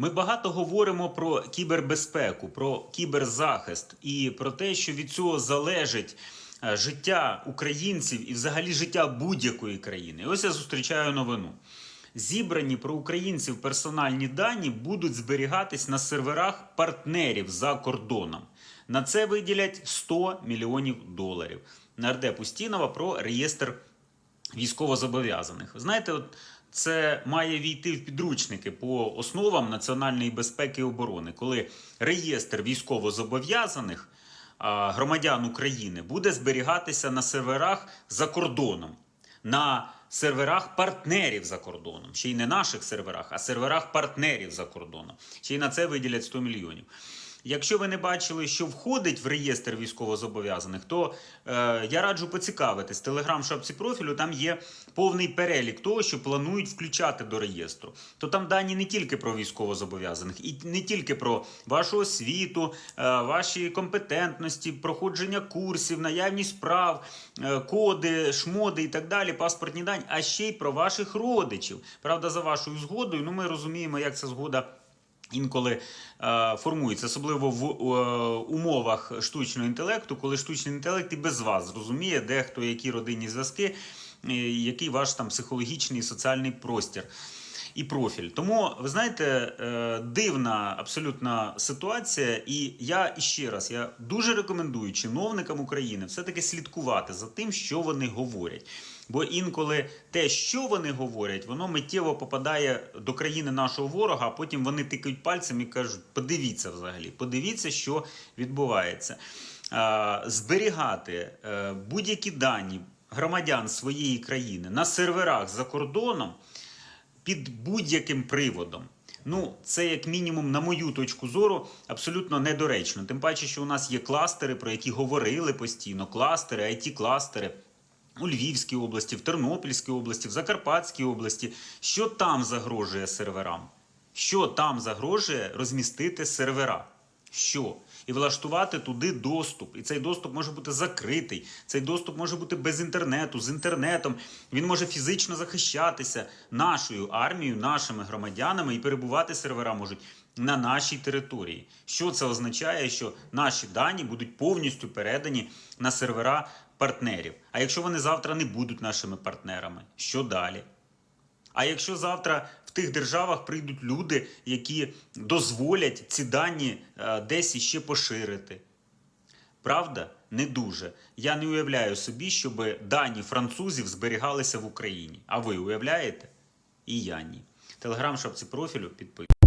Ми багато говоримо про кібербезпеку, про кіберзахист і про те, що від цього залежить е, життя українців і взагалі життя будь-якої країни. Ось я зустрічаю новину. Зібрані про українців персональні дані будуть зберігатись на серверах партнерів за кордоном. На це виділять 100 мільйонів доларів. Нардеп Устінова про реєстр військовозобов'язаних. Знаєте, от це має війти в підручники по основам національної безпеки і оборони, коли реєстр військовозобов'язаних громадян України буде зберігатися на серверах за кордоном, на серверах партнерів за кордоном, ще й не наших серверах, а серверах партнерів за кордоном. Ще й на це виділять 100 мільйонів. Якщо ви не бачили, що входить в реєстр військовозобов'язаних, то е, я раджу поцікавитись. Телеграм шапці профілю там є повний перелік того, що планують включати до реєстру. То там дані не тільки про військовозобов'язаних, і не тільки про вашу освіту, е, ваші компетентності, проходження курсів, наявність прав, е, коди, шмоди і так далі, паспортні дані, а ще й про ваших родичів. Правда, за вашою згодою. Ну, ми розуміємо, як ця згода. Інколи е, формується, особливо в е, умовах штучного інтелекту, коли штучний інтелект і без вас зрозуміє, де хто які родинні зв'язки, е, який ваш там психологічний і соціальний простір і профіль. Тому ви знаєте, е, дивна абсолютна ситуація, і я іще раз я дуже рекомендую чиновникам України все-таки слідкувати за тим, що вони говорять. Бо інколи те, що вони говорять, воно миттєво попадає до країни нашого ворога, а потім вони тикають пальцем і кажуть: подивіться взагалі, подивіться, що відбувається. Зберігати е, будь-які дані громадян своєї країни на серверах за кордоном під будь-яким приводом. Ну, це як мінімум, на мою точку зору, абсолютно недоречно. Тим паче, що у нас є кластери, про які говорили постійно: кластери, it кластери у Львівській області, в Тернопільській області, в Закарпатській області. Що там загрожує серверам? Що там загрожує розмістити сервера? Що? І влаштувати туди доступ. І цей доступ може бути закритий. Цей доступ може бути без інтернету, з інтернетом. Він може фізично захищатися нашою армією, нашими громадянами і перебувати сервера можуть на нашій території. Що це означає? Що наші дані будуть повністю передані на сервера партнерів. А якщо вони завтра не будуть нашими партнерами, що далі? А якщо завтра тих державах прийдуть люди, які дозволять ці дані е, десь іще поширити? Правда? Не дуже. Я не уявляю собі, щоб дані французів зберігалися в Україні. А ви уявляєте? І я ні. Телеграм шапці профілю підписуйтесь.